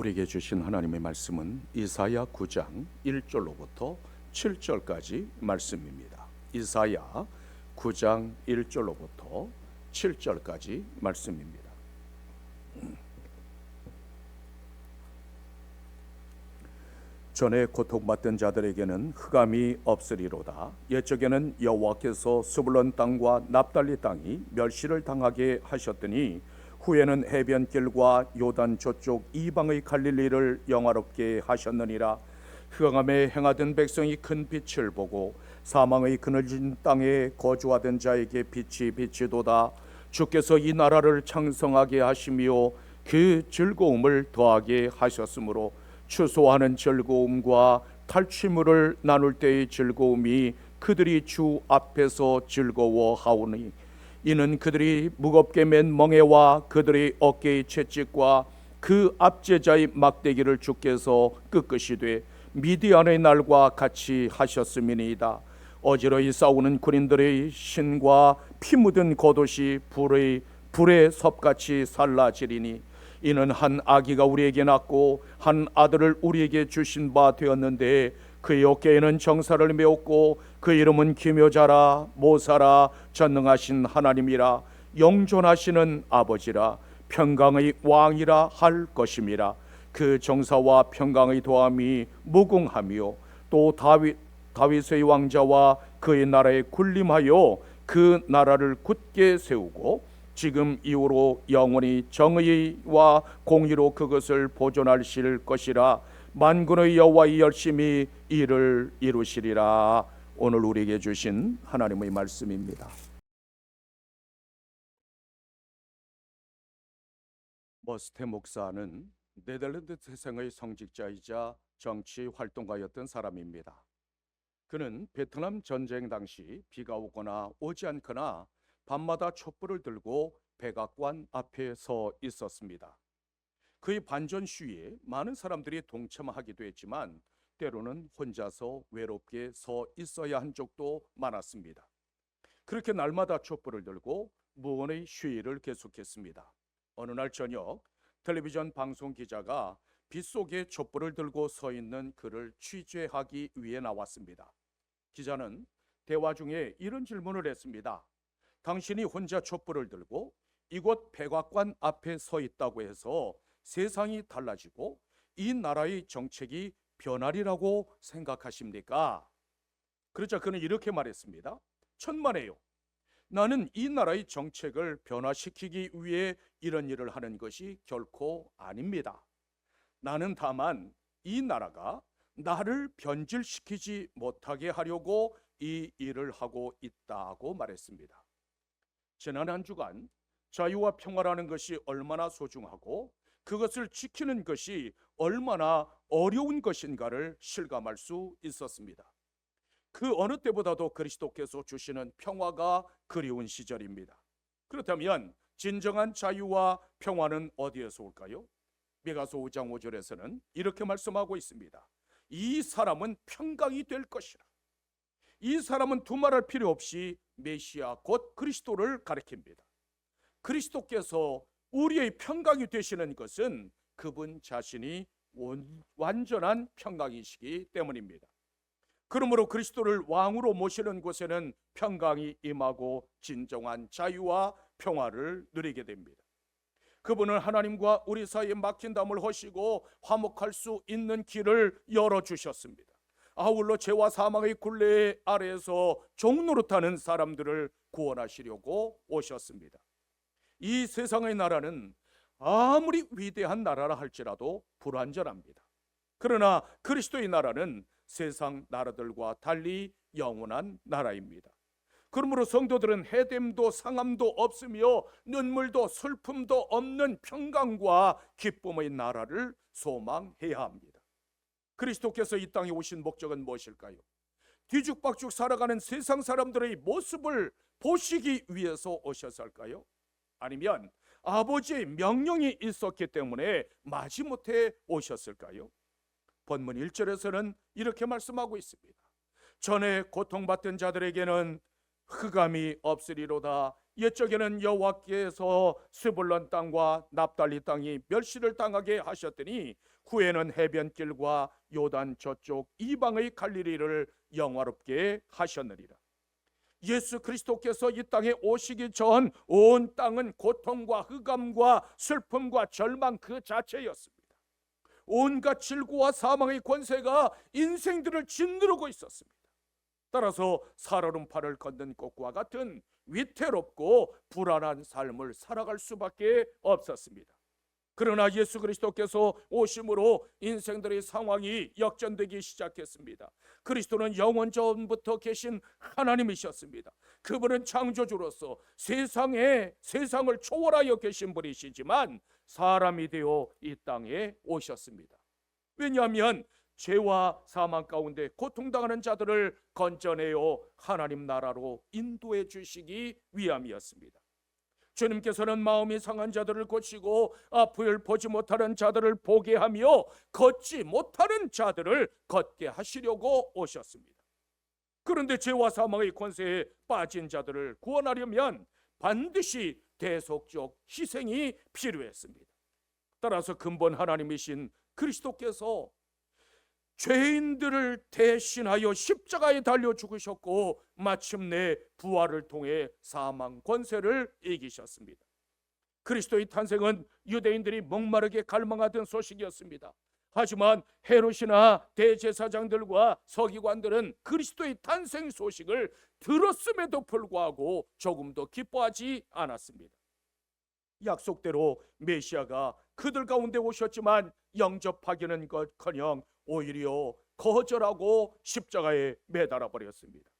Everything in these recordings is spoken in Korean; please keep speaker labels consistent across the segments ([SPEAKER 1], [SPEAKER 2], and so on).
[SPEAKER 1] 우리에게 주신 하나님의 말씀은 이사야 9장 1절로부터 7절까지 말씀입니다. 이사야 9장 1절로부터 7절까지 말씀입니다. 전에 고통받던 자들에게는 흑암이 없으리로다. 옛적에는 여호와께서 스불론 땅과 납달리 땅이 멸시를 당하게 하셨더니 후에는 해변길과 요단 저쪽 이방의 갈릴리를 영화롭게 하셨느니라. 흑암에 행하던 백성이 큰 빛을 보고 사망의 그늘진 땅에 거주하던 자에게 빛이 비치도다. 주께서 이 나라를 창성하게 하시며 그 즐거움을 더하게 하셨으므로 추소하는 즐거움과 탈취물을 나눌 때의 즐거움이 그들이 주 앞에서 즐거워하오니 이는 그들이 무겁게 맨 멍에와 그들의 어깨의 채찍과 그 압제자의 막대기를 주께서 끄끄시되 미디안의 날과 같이 하셨음이니이다. 어지러이 싸우는 군인들의 신과 피 묻은 겉옷이 불의 불의 섭같이 살라지리니 이는 한 아기가 우리에게 낳고 한 아들을 우리에게 주신 바 되었는데 그의 어깨에는 정사를 메었고 그 이름은 기묘자라 모사라 전능하신 하나님이라 영존하시는 아버지라 평강의 왕이라 할 것임이라. 그 정사와 평강의 도함이 무궁하며 또 다윗 다윗의 왕자와 그의 나라에 군림하여 그 나라를 굳게 세우고 지금 이후로 영원히 정의와 공의로 그것을 보존하실 것이라. 만군의 여호와의 열심히 이를 이루시리라 오늘 우리에게 주신 하나님의 말씀입니다. 머스테 목사는 네덜란드 태생의 성직자이자 정치 활동가였던 사람입니다. 그는 베트남 전쟁 당시 비가 오거나 오지 않거나 밤마다 촛불을 들고 백악관 앞에 서 있었습니다. 그의 반전 시위에 많은 사람들이 동참하기도 했지만 때로는 혼자서 외롭게 서 있어야 한 적도 많았습니다. 그렇게 날마다 촛불을 들고 무언의 시위를 계속했습니다. 어느 날 저녁 텔레비전 방송 기자가 빗속에 촛불을 들고 서 있는 그를 취재하기 위해 나왔습니다. 기자는 대화 중에 이런 질문을 했습니다. 당신이 혼자 촛불을 들고 이곳 백악관 앞에 서 있다고 해서 세상이 달라지고 이 나라의 정책이 변하리라고 생각하십니까? 그러자 그는 이렇게 말했습니다. 천만에요. 나는 이 나라의 정책을 변화시키기 위해 이런 일을 하는 것이 결코 아닙니다. 나는 다만 이 나라가 나를 변질시키지 못하게 하려고 이 일을 하고 있다고 말했습니다. 지난 한 주간 자유와 평화라는 것이 얼마나 소중하고 그것을 지키는 것이 얼마나 어려운 것인가를 실감할 수 있었습니다. 그 어느 때보다도 그리스도께서 주시는 평화가 그리운 시절입니다. 그렇다면 진정한 자유와 평화는 어디에서 올까요? 미가서 5장 5절에서는 이렇게 말씀하고 있습니다. 이 사람은 평강이 될 것이라. 이 사람은 두말할 필요 없이 메시아 곧 그리스도를 가리킵니다. 그리스도께서 우리의 평강이 되시는 것은 그분 자신이 완전한 평강이시기 때문입니다. 그러므로 그리스도를 왕으로 모시는 곳에는 평강이 임하고 진정한 자유와 평화를 누리게 됩니다. 그분은 하나님과 우리 사이에 막힌 담을 허시고 화목할 수 있는 길을 열어 주셨습니다. 아울러 죄와 사망의 굴레 아래에서 종노릇하는 사람들을 구원하시려고 오셨습니다. 이 세상의 나라는 아무리 위대한 나라라 할지라도 불완전합니다. 그러나 그리스도의 나라는 세상 나라들과 달리 영원한 나라입니다. 그러므로 성도들은 해됨도 상함도 없으며 눈물도 슬픔도 없는 평강과 기쁨의 나라를 소망해야 합니다. 그리스도께서 이 땅에 오신 목적은 무엇일까요? 뒤죽박죽 살아가는 세상 사람들의 모습을 보시기 위해서 오셨을까요? 아니면 아버지의 명령이 있었기 때문에 마지못해 오셨을까요? 본문 1절에서는 이렇게 말씀하고 있습니다. 전에 고통받던 자들에게는 흑암이 없으리로다 옛적에는 여호와께서 스불론 땅과 납달리 땅이 멸시를 당하게 하셨더니 후에는 해변길과 요단 저쪽 이방의 갈릴리를 영화롭게 하셨느니라. 예수 그리스도께서 이 땅에 오시기 전 온 땅은 고통과 흑암과 슬픔과 절망 그 자체였습니다. 온갖 질고와 사망의 권세가 인생들을 짓누르고 있었습니다. 따라서 살얼음판을 걷는 것과 같은 위태롭고 불안한 삶을 살아갈 수밖에 없었습니다. 그러나 예수 그리스도께서 오심으로 인생들의 상황이 역전되기 시작했습니다. 그리스도는 영원 전부터 계신 하나님이셨습니다. 그분은 창조주로서 세상에 세상을 초월하여 계신 분이시지만 사람이 되어 이 땅에 오셨습니다. 왜냐하면 죄와 사망 가운데 고통당하는 자들을 건져내어 하나님 나라로 인도해 주시기 위함이었습니다. 주님께서는 마음이 상한 자들을 고치고 앞을 보지 못하는 자들을 보게 하며 걷지 못하는 자들을 걷게 하시려고 오셨습니다. 그런데 죄와 사망의 권세에 빠진 자들을 구원하려면 반드시 대속적 희생이 필요했습니다. 따라서 근본 하나님이신 그리스도께서 죄인들을 대신하여 십자가에 달려 죽으셨고 마침내 부활을 통해 사망 권세를 이기셨습니다. 그리스도의 탄생은 유대인들이 목마르게 갈망하던 소식이었습니다. 하지만 헤롯이나 대제사장들과 서기관들은 그리스도의 탄생 소식을 들었음에도 불구하고 조금도 기뻐하지 않았습니다. 약속대로 메시아가 그들 가운데 오셨지만 영접하기는 것커녕 오히려 거절하고 십자가에 매달아 버렸습니다.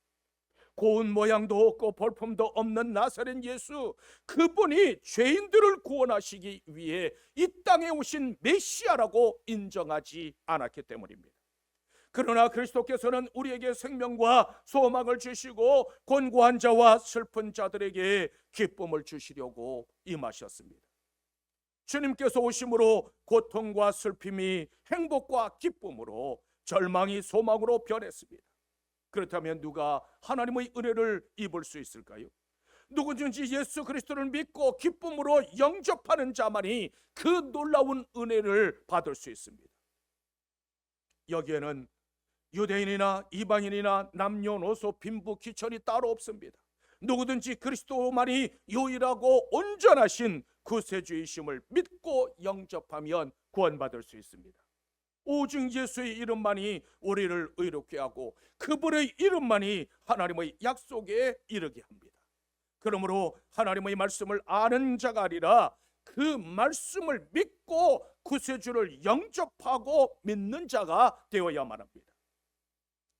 [SPEAKER 1] 고운 모양도 없고 볼품도 없는 나사렛 예수 그분이 죄인들을 구원하시기 위해 이 땅에 오신 메시아라고 인정하지 않았기 때문입니다. 그러나 그리스도께서는 우리에게 생명과 소망을 주시고 곤고한 자와 슬픈 자들에게 기쁨을 주시려고 임하셨습니다. 주님께서 오심으로 고통과 슬픔이 행복과 기쁨으로 절망이 소망으로 변했습니다. 그렇다면 누가 하나님의 은혜를 입을 수 있을까요? 누구든지 예수 그리스도를 믿고 기쁨으로 영접하는 자만이 그 놀라운 은혜를 받을 수 있습니다. 여기에는 유대인이나 이방인이나 남녀노소 빈부 귀천이 따로 없습니다. 누구든지 그리스도만이 유일하고 온전하신 구세주이심을 믿고 영접하면 구원받을 수 있습니다. 오직 예수의 이름만이 우리를 의롭게 하고 그분의 이름만이 하나님의 약속에 이르게 합니다. 그러므로 하나님의 말씀을 아는 자가 아니라 그 말씀을 믿고 구세주를 영접하고 믿는 자가 되어야만 합니다.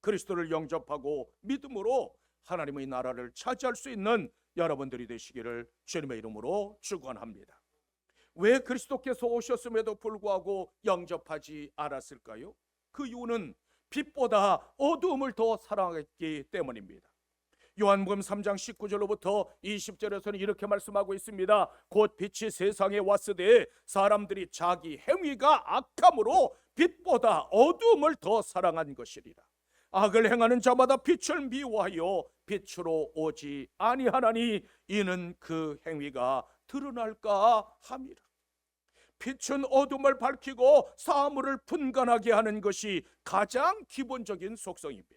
[SPEAKER 1] 그리스도를 영접하고 믿음으로 하나님의 나라를 차지할 수 있는 여러분들이 되시기를 주님의 이름으로 축원합니다. 왜 그리스도께서 오셨음에도 불구하고 영접하지 않았을까요? 그 이유는 빛보다 어두움을 더 사랑했기 때문입니다. 요한복음 3장 19절로부터 20절에서는 이렇게 말씀하고 있습니다. 곧 빛이 세상에 왔으되 사람들이 자기 행위가 악함으로 빛보다 어두움을 더 사랑한 것이리라. 악을 행하는 자마다 빛을 미워하여 빛으로 오지 아니하나니 이는 그 행위가 드러날까 함이라. 빛은 어둠을 밝히고 사물을 분간하게 하는 것이 가장 기본적인 속성입니다.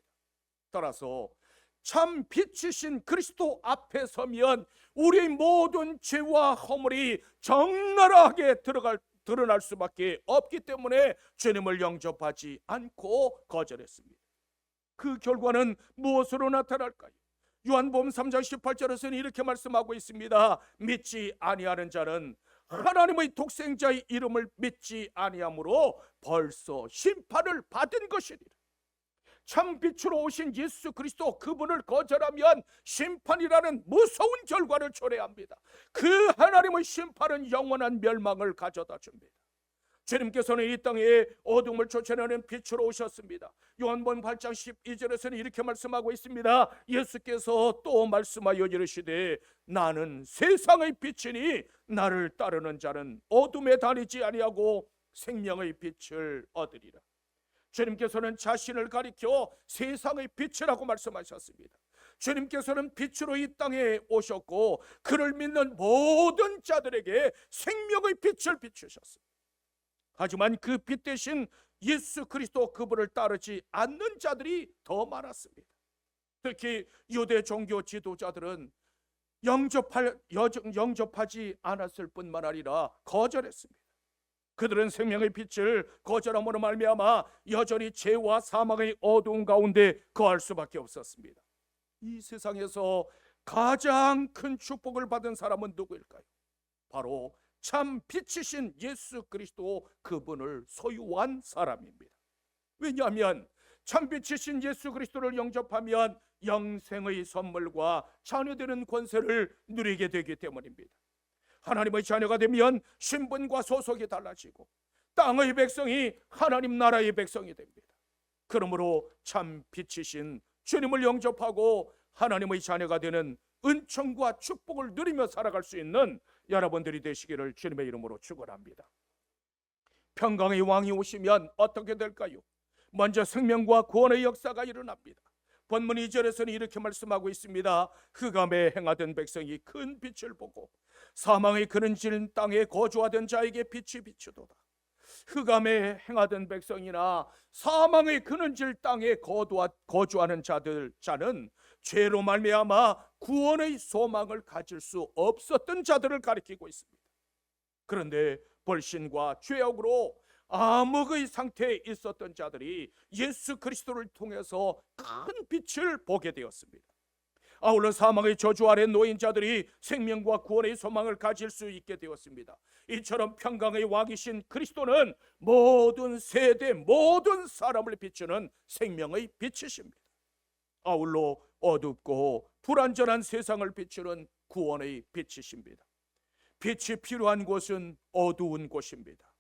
[SPEAKER 1] 따라서 참 빛이신 그리스도 앞에 서면 우리 모든 죄와 허물이 적나라하게 들어갈 드러날 수밖에 없기 때문에 주님을 영접하지 않고 거절했습니다. 그 결과는 무엇으로 나타날까요? 요한복음 3장 18절에서는 이렇게 말씀하고 있습니다. 믿지 아니하는 자는 하나님의 독생자의 이름을 믿지 아니하므로 벌써 심판을 받은 것이니라. 참 빛으로 오신 예수 그리스도 그분을 거절하면 심판이라는 무서운 결과를 초래합니다. 그 하나님의 심판은 영원한 멸망을 가져다 줍니다. 주님께서는 이 땅에 어둠을 쫓아내는 빛으로 오셨습니다. 요한복음 8장 12절에서는 이렇게 말씀하고 있습니다. 예수께서 또 말씀하여 이르시되 나는 세상의 빛이니 나를 따르는 자는 어둠에 다니지 아니하고 생명의 빛을 얻으리라. 주님께서는 자신을 가리켜 세상의 빛이라고 말씀하셨습니다. 주님께서는 빛으로 이 땅에 오셨고 그를 믿는 모든 자들에게 생명의 빛을 비추셨습니다. 하지만 그 빛 대신 예수 그리스도 그분을 따르지 않는 자들이 더 많았습니다. 특히 유대 종교 지도자들은 영접할 영접하지 않았을 뿐만 아니라 거절했습니다. 그들은 생명의 빛을 거절함으로 말미암아 여전히 죄와 사망의 어두운 가운데 거할 수밖에 없었습니다. 이 세상에서 가장 큰 축복을 받은 사람은 누구일까요? 바로 참 빛이신 예수 그리스도 그분을 소유한 사람입니다. 왜냐하면 참 빛이신 예수 그리스도를 영접하면 영생의 선물과 자녀되는 권세를 누리게 되기 때문입니다. 하나님의 자녀가 되면 신분과 소속이 달라지고 땅의 백성이 하나님 나라의 백성이 됩니다. 그러므로 참 빛이신 주님을 영접하고 하나님의 자녀가 되는 은총과 축복을 누리며 살아갈 수 있는 여러분들이 되시기를 주님의 이름으로 축원합니다. 평강의 왕이 오시면 어떻게 될까요? 먼저 생명과 구원의 역사가 일어납니다. 본문 2절에서는 이렇게 말씀하고 있습니다. 흑암에 행하던 백성이 큰 빛을 보고 사망의 그른질 땅에 거주하던 자에게 빛이 비추도다. 흑암에 행하던 백성이나 사망의 그는질 땅에 거주하는 자들 자는 죄로 말미암아 구원의 소망을 가질 수 없었던 자들을 가리키고 있습니다. 그런데 벌신과 죄악으로 암흑의 상태에 있었던 자들이 예수 그리스도를 통해서 큰 빛을 보게 되었습니다. 아울러 사망의 저주 아래 놓인 자들이 생명과 구원의 소망을 가질 수 있게 되었습니다. 이처럼 평강의 왕이신 그리스도는 모든 세대 모든 사람을 비추는 생명의 빛이십니다. 아울러 어둡고 불안전한 세상을 비추는 구원의 빛이십니다. 빛이 필요한 곳은 어두운 곳입니다.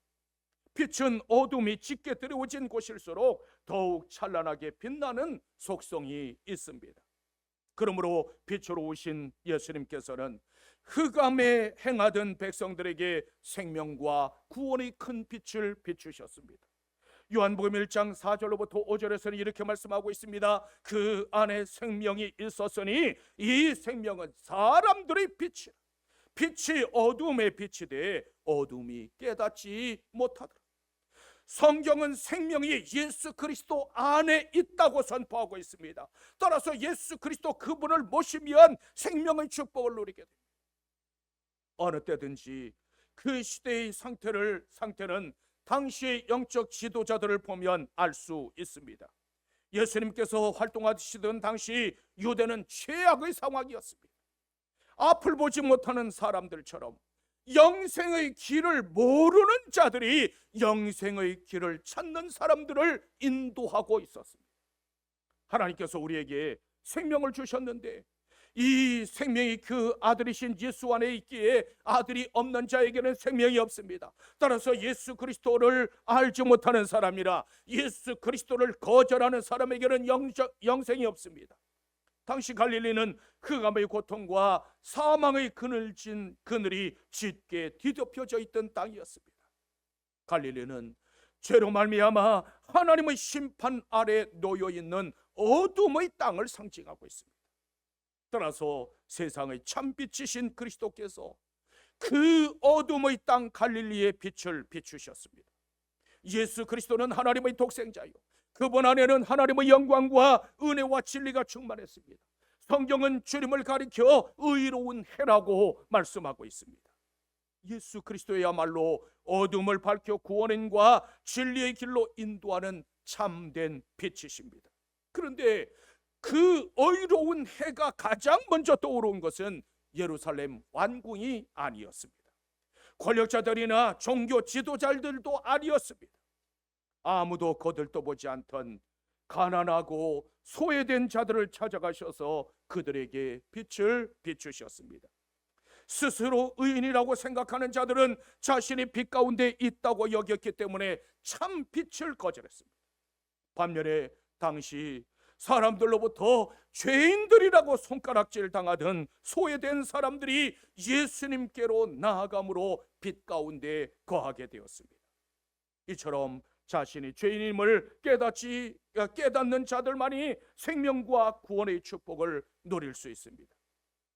[SPEAKER 1] 빛은 어둠이 짙게 들어오진 곳일수록 더욱 찬란하게 빛나는 속성이 있습니다. 그러므로 빛으로 오신 예수님께서는 흑암에 행하던 백성들에게 생명과 구원의 큰 빛을 비추셨습니다. 요한복음 1장 4절로부터 5절에서는 이렇게 말씀하고 있습니다. 그 안에 생명이 있었으니 이 생명은 사람들의 빛이라. 빛이 어둠의 빛이 돼 어둠이 깨닫지 못하더라. 성경은 생명이 예수 그리스도 안에 있다고 선포하고 있습니다. 따라서 예수 그리스도 그분을 모시면 생명의 축복을 누리게 됩니다. 어느 때든지 그 시대의 상태를 상태는 당시의 영적 지도자들을 보면 알 수 있습니다. 예수님께서 활동하시던 당시 유대는 최악의 상황이었습니다. 앞을 보지 못하는 사람들처럼 영생의 길을 모르는 자들이 영생의 길을 찾는 사람들을 인도하고 있었습니다. 하나님께서 우리에게 생명을 주셨는데 이 생명이 그 아들이신 예수 안에 있기에 아들이 없는 자에게는 생명이 없습니다. 따라서 예수 그리스도를 알지 못하는 사람이라 예수 그리스도를 거절하는 사람에게는 영적, 영생이 없습니다. 당시 갈릴리는 흑암의 고통과 사망의 그늘진 그늘이 짙게 뒤덮여져 있던 땅이었습니다. 갈릴리는 죄로 말미암아 하나님의 심판 아래 놓여 있는 어둠의 땅을 상징하고 있습니다. 따라서 세상의 참빛이신 그리스도께서 그 어둠의 땅 갈릴리의 빛을 비추셨습니다. 예수 그리스도는 하나님의 독생자요. 그분 안에는 하나님의 영광과 은혜와 진리가 충만했습니다. 성경은 주님을 가리켜 의로운 해라고 말씀하고 있습니다. 예수 그리스도야말로 어둠을 밝혀 구원인과 진리의 길로 인도하는 참된 빛이십니다. 그런데 그 의로운 해가 가장 먼저 떠오른 것은 예루살렘 완궁이 아니었습니다. 권력자들이나 종교 지도자들도 아니었습니다. 아무도 거들떠보지 않던 가난하고 소외된 자들을 찾아가셔서 그들에게 빛을 비추셨습니다. 스스로 의인이라고 생각하는 자들은 자신이 빛 가운데 있다고 여겼기 때문에 참 빛을 거절했습니다. 반면에 당시 사람들로부터 죄인들이라고 손가락질 당하던 소외된 사람들이 예수님께로 나아감으로 빛 가운데 거하게 되었습니다. 이처럼 자신이 죄인임을 깨닫지 깨닫는 자들만이 생명과 구원의 축복을 누릴 수 있습니다.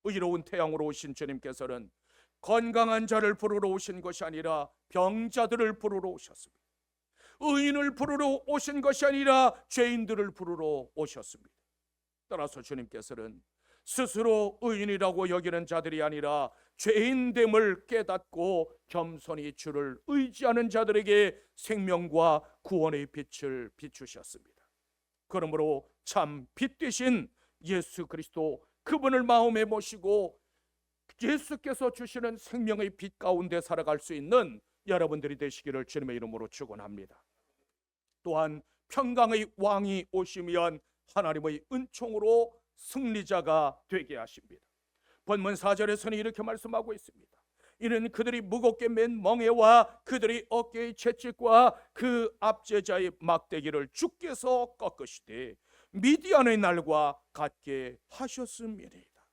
[SPEAKER 1] 의로운 태양으로 오신 주님께서는 건강한 자를 부르러 오신 것이 아니라 병자들을 부르러 오셨습니다. 의인을 부르러 오신 것이 아니라 죄인들을 부르러 오셨습니다. 따라서 주님께서는 스스로 의인이라고 여기는 자들이 아니라 죄인됨을 깨닫고 겸손히 주를 의지하는 자들에게 생명과 구원의 빛을 비추셨습니다. 그러므로 참 빛 되신 예수 그리스도 그분을 마음에 모시고 예수께서 주시는 생명의 빛 가운데 살아갈 수 있는 여러분들이 되시기를 주님의 이름으로 축원합니다. 또한 평강의 왕이 오시면 하나님의 은총으로 승리자가 되게 하십니다. 본문 4절에서는 이렇게 말씀하고 있습니다. 이는 그들이 무겁게 맨 멍에와 그들이 어깨의 채찍과 그 압제자의 막대기를 주께서 꺾으시되 미디안의 날과 같게 하셨음이니이다.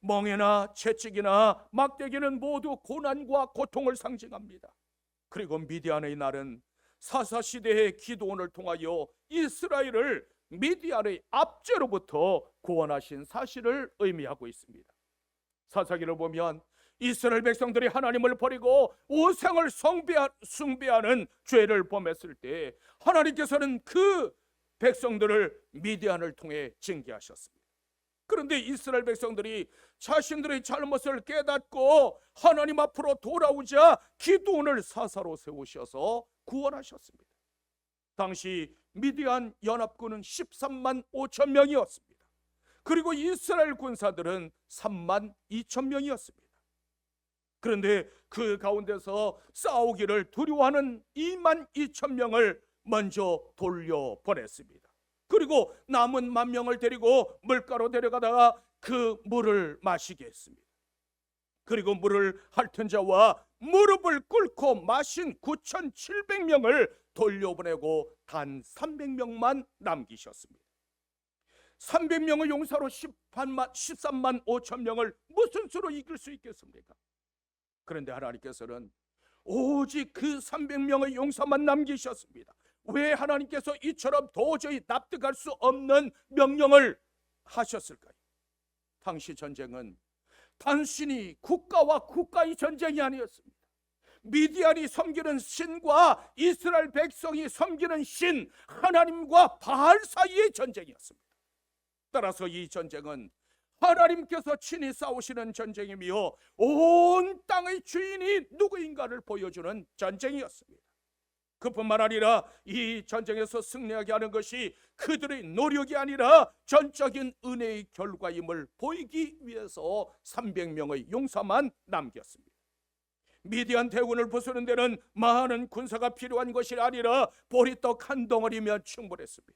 [SPEAKER 1] 멍에나 채찍이나 막대기는 모두 고난과 고통을 상징합니다. 그리고 미디안의 날은 사사 시대의 기도원을 통하여 이스라엘을 미디안의 압제로부터 구원하신 사실을 의미하고 있습니다. 사사기를 보면 이스라엘 백성들이 하나님을 버리고 우상을 숭배하, 숭배하는 죄를 범했을 때 하나님께서는 그 백성들을 미디안을 통해 징계하셨습니다. 그런데 이스라엘 백성들이 자신들의 잘못을 깨닫고 하나님 앞으로 돌아오자 기도원을 사사로 세우셔서 구원하셨습니다. 당시 미디안 연합군은 13만 5천 명이었습니다. 그리고 이스라엘 군사들은 3만 2천 명이었습니다. 그런데 그 가운데서 싸우기를 두려워하는 2만 2천 명을 먼저 돌려 보냈습니다. 그리고 남은 만 명을 데리고 물가로 데려가다가 그 물을 마시게 했습니다. 그리고 물을 핥은 자와 무릎을 꿇고 마신 9,700명을 돌려보내고 단 300명만 남기셨습니다. 300명의 용사로 18만, 13만 5천 명을 무슨 수로 이길 수 있겠습니까? 그런데 하나님께서는 오직 그 300명의 용사만 남기셨습니다. 왜 하나님께서 이처럼 도저히 납득할 수 없는 명령을 하셨을까요? 당시 전쟁은 단순히 국가와 국가의 전쟁이 아니었습니다. 미디안이 섬기는 신과 이스라엘 백성이 섬기는 신 하나님과 바알 사이의 전쟁이었습니다. 따라서 이 전쟁은 하나님께서 친히 싸우시는 전쟁이며 온 땅의 주인이 누구인가를 보여주는 전쟁이었습니다. 그뿐만 아니라 이 전쟁에서 승리하게 하는 것이 그들의 노력이 아니라 전적인 은혜의 결과임을 보이기 위해서 300명의 용사만 남겼습니다. 미디안 대군을 부수는 데는 많은 군사가 필요한 것이 아니라 보리떡 한 덩어리면 충분했습니다.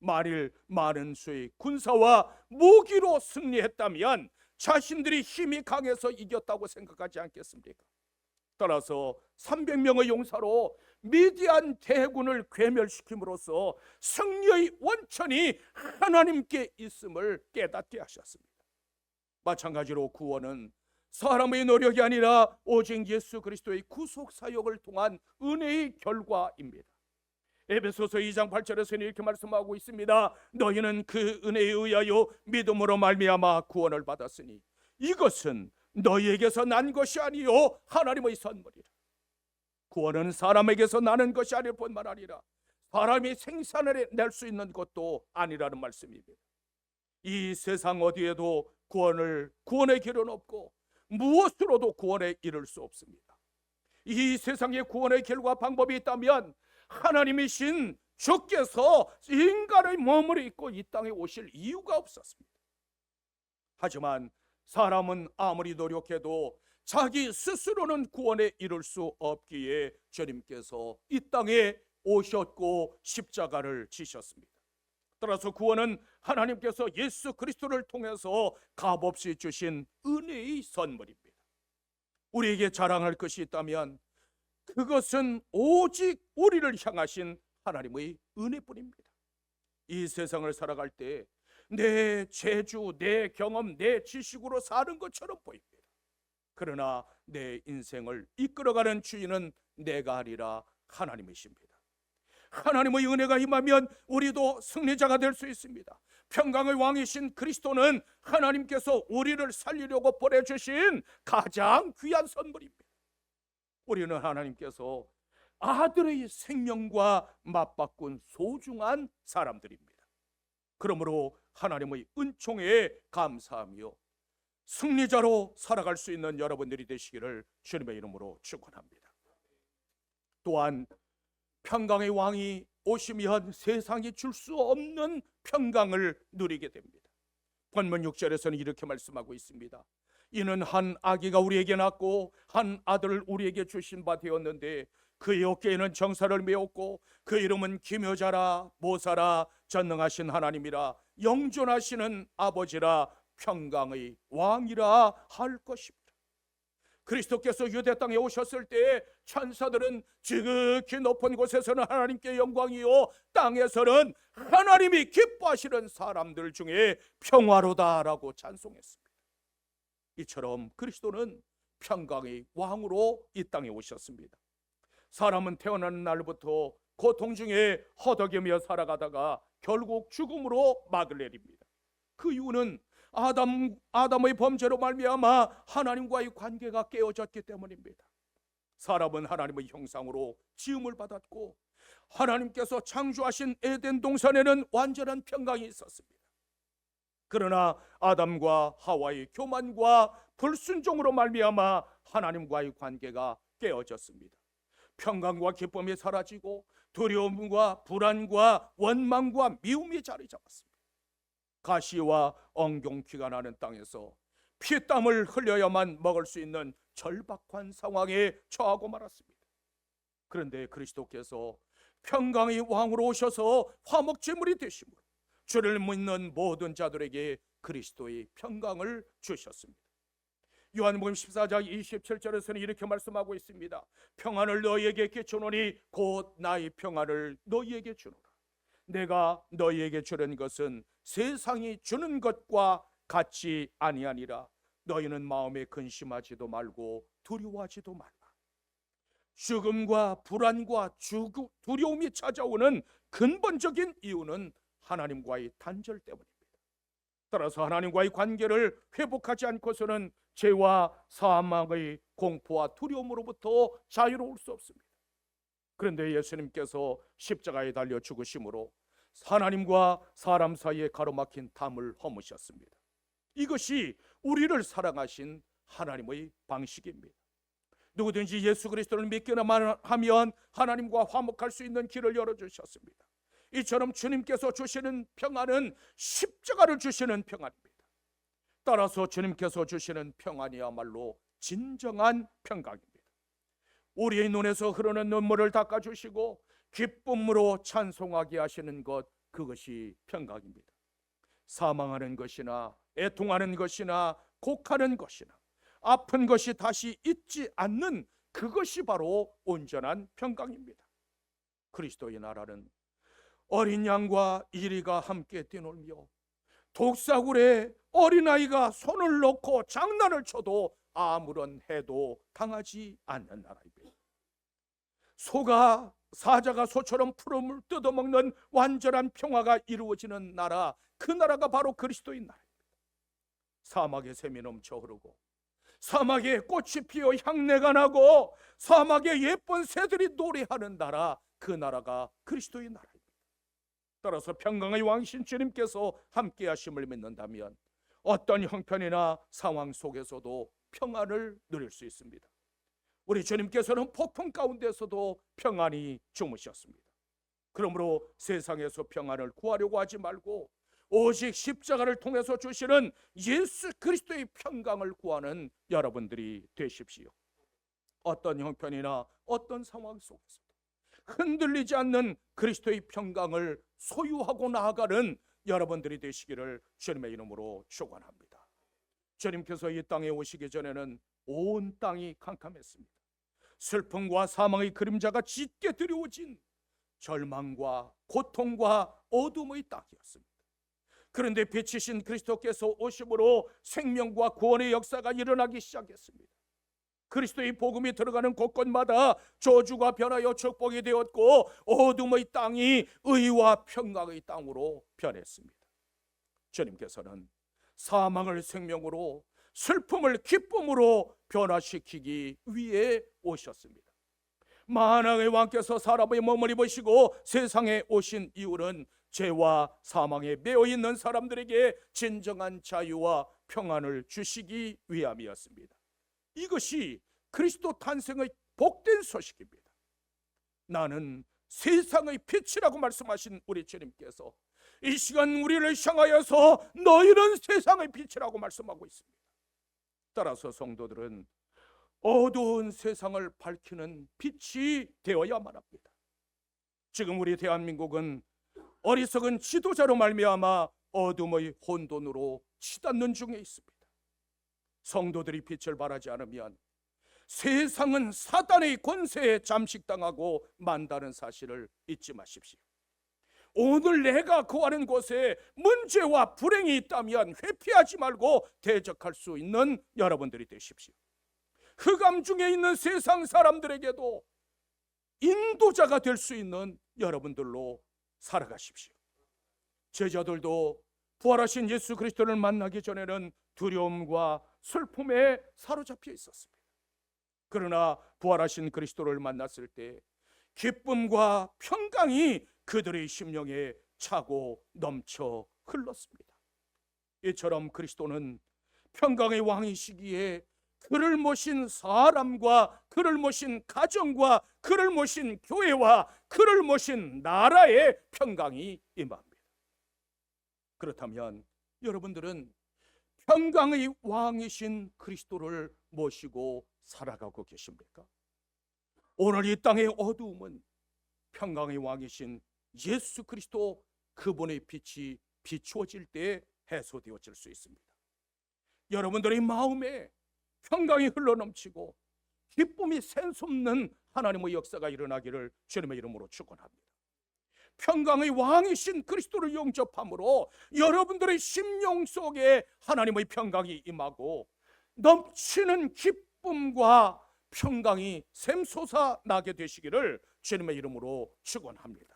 [SPEAKER 1] 만일 많은 수의 군사와 무기로 승리했다면 자신들이 힘이 강해서 이겼다고 생각하지 않겠습니까? 따라서 300명의 용사로 미디안 대군을 괴멸시킴으로써 승리의 원천이 하나님께 있음을 깨닫게 하셨습니다. 마찬가지로 구원은 사람의 노력이 아니라 오직 예수 그리스도의 구속 사역을 통한 은혜의 결과입니다. 에베소서 2장 8절에서는 이렇게 말씀하고 있습니다. 너희는 그 은혜에 의하여 믿음으로 말미암아 구원을 받았으니 이것은 너희에게서 난 것이 아니요 하나님의 선물이라. 구원은 사람에게서 나는 것이 아닐 뿐만 아니라 사람이 생산을 낼 수 있는 것도 아니라는 말씀입니다. 이 세상 어디에도 구원을 구원의 길은 없고 무엇으로도 구원에 이를 수 없습니다. 이 세상에 구원의 길과 방법이 있다면 하나님이신 주께서 인간의 몸을 입고 이 땅에 오실 이유가 없었습니다. 하지만 사람은 아무리 노력해도 자기 스스로는 구원에 이를 수 없기에 주님께서 이 땅에 오셨고 십자가를 지셨습니다. 따라서 구원은 하나님께서 예수 그리스도를 통해서 값없이 주신 은혜의 선물입니다. 우리에게 자랑할 것이 있다면 그것은 오직 우리를 향하신 하나님의 은혜뿐입니다. 이 세상을 살아갈 때 내 재주, 내 경험, 내 지식으로 사는 것처럼 보입니다. 그러나 내 인생을 이끌어가는 주인은 내가 아니라 하나님이십니다. 하나님의 은혜가 임하면 우리도 승리자가 될 수 있습니다. 평강의 왕이신 그리스도는 하나님께서 우리를 살리려고 보내주신 가장 귀한 선물입니다. 우리는 하나님께서 아들의 생명과 맞바꾼 소중한 사람들입니다. 그러므로 하나님의 은총에 감사하며 승리자로 살아갈 수 있는 여러분들이 되시기를 주님의 이름으로 축원합니다. 또한 평강의 왕이 오시면 세상이 줄 수 없는 평강을 누리게 됩니다. 본문 6절에서는 이렇게 말씀하고 있습니다. 이는 한 아기가 우리에게 낳고 한 아들을 우리에게 주신 바 되었는데 그의 어깨에는 정사를 메었고 그 이름은 기묘자라 모사라 전능하신 하나님이라 영존하시는 아버지라 평강의 왕이라 할 것입니다. 그리스도께서 유대 땅에 오셨을 때 천사들은 지극히 높은 곳에서는 하나님께 영광이요 땅에서는 하나님이 기뻐하시는 사람들 중에 평화로다라고 찬송했습니다. 이처럼 그리스도는 평강의 왕으로 이 땅에 오셨습니다. 사람은 태어나는 날부터 고통 중에 허덕이며 살아가다가 결국 죽음으로 막을 내립니다. 그 이유는 아담 아담의 범죄로 말미암아 하나님과의 관계가 깨어졌기 때문입니다. 사람은 하나님의 형상으로 지음을 받았고 하나님께서 창조하신 에덴 동산에는 완전한 평강이 있었습니다. 그러나 아담과 하와의 교만과 불순종으로 말미암아 하나님과의 관계가 깨어졌습니다. 평강과 기쁨이 사라지고 두려움과 불안과 원망과 미움이 자리 잡았습니다. 가시와 엉겅퀴가 나는 땅에서 피땀을 흘려야만 먹을 수 있는 절박한 상황에 처하고 말았습니다. 그런데 그리스도께서 평강의 왕으로 오셔서 화목제물이 되심으로 주를 믿는 모든 자들에게 그리스도의 평강을 주셨습니다. 요한복음 14장 27절에서는 이렇게 말씀하고 있습니다. 평안을 너희에게 끼쳐노니 곧 나의 평안을 너희에게 주노라. 내가 너희에게 주는 것은 세상이 주는 것과 같이 아니하니라. 너희는 마음에 근심하지도 말고 두려워하지도 말라. 죽음과 불안과 주구, 두려움이 찾아오는 근본적인 이유는 하나님과의 단절 때문입니다. 따라서 하나님과의 관계를 회복하지 않고서는 죄와 사망의 공포와 두려움으로부터 자유로울 수 없습니다. 그런데 예수님께서 십자가에 달려 죽으심으로 하나님과 사람 사이에 가로막힌 담을 허무셨습니다. 이것이 우리를 사랑하신 하나님의 방식입니다. 누구든지 예수 그리스도를 믿기만 하면 하나님과 화목할 수 있는 길을 열어주셨습니다. 이처럼 주님께서 주시는 평안은 십자가를 주시는 평안입니다. 따라서 주님께서 주시는 평안이야말로 진정한 평강입니다. 우리의 눈에서 흐르는 눈물을 닦아주시고 기쁨으로 찬송하게 하시는 것 그것이 평강입니다. 사망하는 것이나 애통하는 것이나 곡하는 것이나 아픈 것이 다시 있지 않는 그것이 바로 온전한 평강입니다. 그리스도의 나라는 어린 양과 이리가 함께 뛰놀며 독사굴에 어린아이가 손을 놓고 장난을 쳐도 아무런 해도 당하지 않는 나라입니다. 소가 사자가 소처럼 푸름을 뜯어먹는 완전한 평화가 이루어지는 나라 그 나라가 바로 그리스도인 나라입니다. 사막에 샘이 넘쳐 흐르고 사막에 꽃이 피어 향내가 나고 사막에 예쁜 새들이 노래하는 나라 그 나라가 그리스도의 나라입니다. 따라서 평강의 왕신 주님께서 함께 하심을 믿는다면 어떤 형편이나 상황 속에서도 평안을 누릴 수 있습니다. 우리 주님께서는 폭풍 가운데서도 평안히 주무셨습니다. 그러므로 세상에서 평안을 구하려고 하지 말고 오직 십자가를 통해서 주시는 예수 그리스도의 평강을 구하는 여러분들이 되십시오. 어떤 형편이나 어떤 상황 속에서도 흔들리지 않는 그리스도의 평강을 소유하고 나아가는 여러분들이 되시기를 주님의 이름으로 축원합니다. 주님께서 이 땅에 오시기 전에는 온 땅이 캄캄했습니다. 슬픔과 사망의 그림자가 짙게 드리워진 절망과 고통과 어둠의 땅이었습니다. 그런데 빛이신 그리스도께서 오심으로 생명과 구원의 역사가 일어나기 시작했습니다. 그리스도의 복음이 들어가는 곳곳마다 저주가 변하여 축복이 되었고 어둠의 땅이 의와 평강의 땅으로 변했습니다. 주님께서는 사망을 생명으로 슬픔을 기쁨으로 변화시키기 위해 오셨습니다. 만왕의 왕께서 사람의 몸을 입으시고 세상에 오신 이유는 죄와 사망에 매여 있는 사람들에게 진정한 자유와 평안을 주시기 위함이었습니다. 이것이 그리스도 탄생의 복된 소식입니다. 나는 세상의 빛이라고 말씀하신 우리 주님께서 이 시간 우리를 향하여서 너희는 세상의 빛이라고 말씀하고 있습니다. 따라서 성도들은 어두운 세상을 밝히는 빛이 되어야만 합니다. 지금 우리 대한민국은 어리석은 지도자로 말미암아 어둠의 혼돈으로 치닫는 중에 있습니다. 성도들이 빛을 발하지 않으면 세상은 사단의 권세에 잠식당하고 만다는 사실을 잊지 마십시오. 오늘 내가 거하는 곳에 문제와 불행이 있다면 회피하지 말고 대적할 수 있는 여러분들이 되십시오. 흑암 중에 있는 세상 사람들에게도 인도자가 될 수 있는 여러분들로 살아가십시오. 제자들도 부활하신 예수 그리스도를 만나기 전에는 두려움과 슬픔에 사로잡혀 있었습니다. 그러나 부활하신 그리스도를 만났을 때 기쁨과 평강이 그들의 심령에 차고 넘쳐 흘렀습니다. 이처럼 그리스도는 평강의 왕이시기에 그를 모신 사람과 그를 모신 가정과 그를 모신 교회와 그를 모신 나라의 평강이 임합니다. 그렇다면 여러분들은 평강의 왕이신 그리스도를 모시고 살아가고 계십니까? 오늘 이 땅의 어두움은 평강의 왕이신 예수 그리스도 그분의 빛이 비추어질 때 해소되어질 수 있습니다. 여러분들의 마음에 평강이 흘러넘치고 기쁨이 샘솟는 하나님의 역사가 일어나기를 주님의 이름으로 축원합니다. 평강의 왕이신 그리스도를 영접함으로 여러분들의 심령 속에 하나님의 평강이 임하고 넘치는 기쁨과 평강이 샘솟아 나게 되시기를 주님의 이름으로 축원합니다.